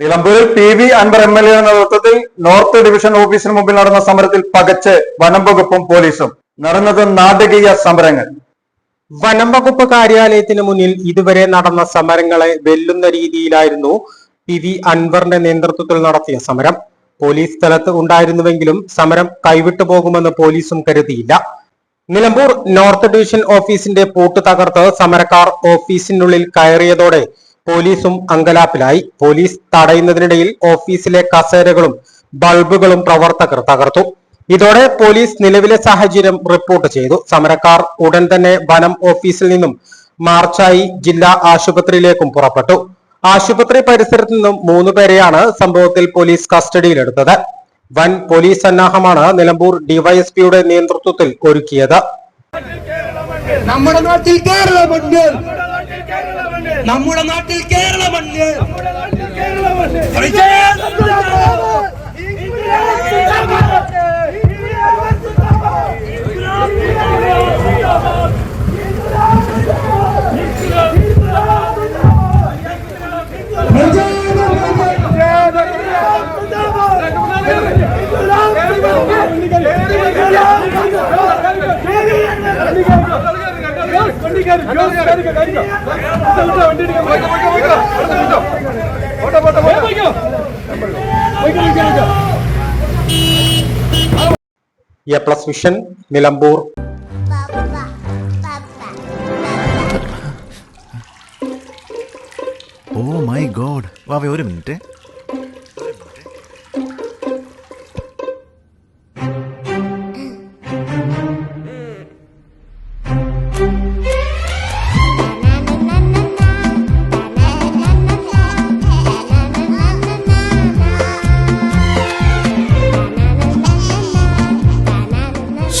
നിലമ്പൂരിൽ P V Anvar M L A നേതൃത്വത്തിൽ north division ഓഫീസിന് മുമ്പിൽ നടന്ന സമരത്തിൽ പകച്ച് വനം വകുപ്പും പോലീസും നടന്നത് നാടകീയ സമരങ്ങൾ. വനം വകുപ്പ് കാര്യാലയത്തിന് മുന്നിൽ ഇതുവരെ നടന്ന സമരങ്ങളെ വെല്ലുന്ന രീതിയിലായിരുന്നു പി വി അൻവറിന്റെ നേതൃത്വത്തിൽ നടത്തിയ സമരം. പോലീസ് സ്ഥലത്ത് ഉണ്ടായിരുന്നുവെങ്കിലും സമരം കൈവിട്ടു പോകുമെന്ന് പോലീസും കരുതിയില്ല. നിലമ്പൂർ നോർത്ത് ഡിവിഷൻ ഓഫീസിന്റെ പൂട്ട് തകർത്ത് സമരക്കാർ ഓഫീസിനുള്ളിൽ കയറിയതോടെ പോലീസും അങ്കലാപ്പിലായി. പോലീസ് തടയുന്നതിനിടയിൽ ഓഫീസിലെ കസേരകളും ബൾബുകളും പ്രവർത്തകർ തകർത്തു. ഇതോടെ പോലീസ് നിലവിലെ സാഹചര്യം റിപ്പോർട്ട് ചെയ്തു. സമരക്കാർ ഉടൻ തന്നെ വനം ഓഫീസിൽ നിന്നും മാർച്ചായി ജില്ലാ ആശുപത്രിയിലേക്കും പുറപ്പെട്ടു. ആശുപത്രി പരിസരത്ത് നിന്നും മൂന്ന് പേരെയാണ് സംഭവത്തിൽ പോലീസ് കസ്റ്റഡിയിലെടുത്തത്. വൻ പോലീസ് സന്നാഹമാണ് നിലമ്പൂർ ഡിവൈഎസ്പിയുടെ നേതൃത്വത്തിൽ ഒരുക്കിയത്. നമ്മുടെ നാട്ടിൽ കേരള മണ്ണ് നമ്മുടെ നാട്ടിൽ കേരള മണ്ണ് A plus vision Nilambur. Oh my god വാവേ ഒരു minute.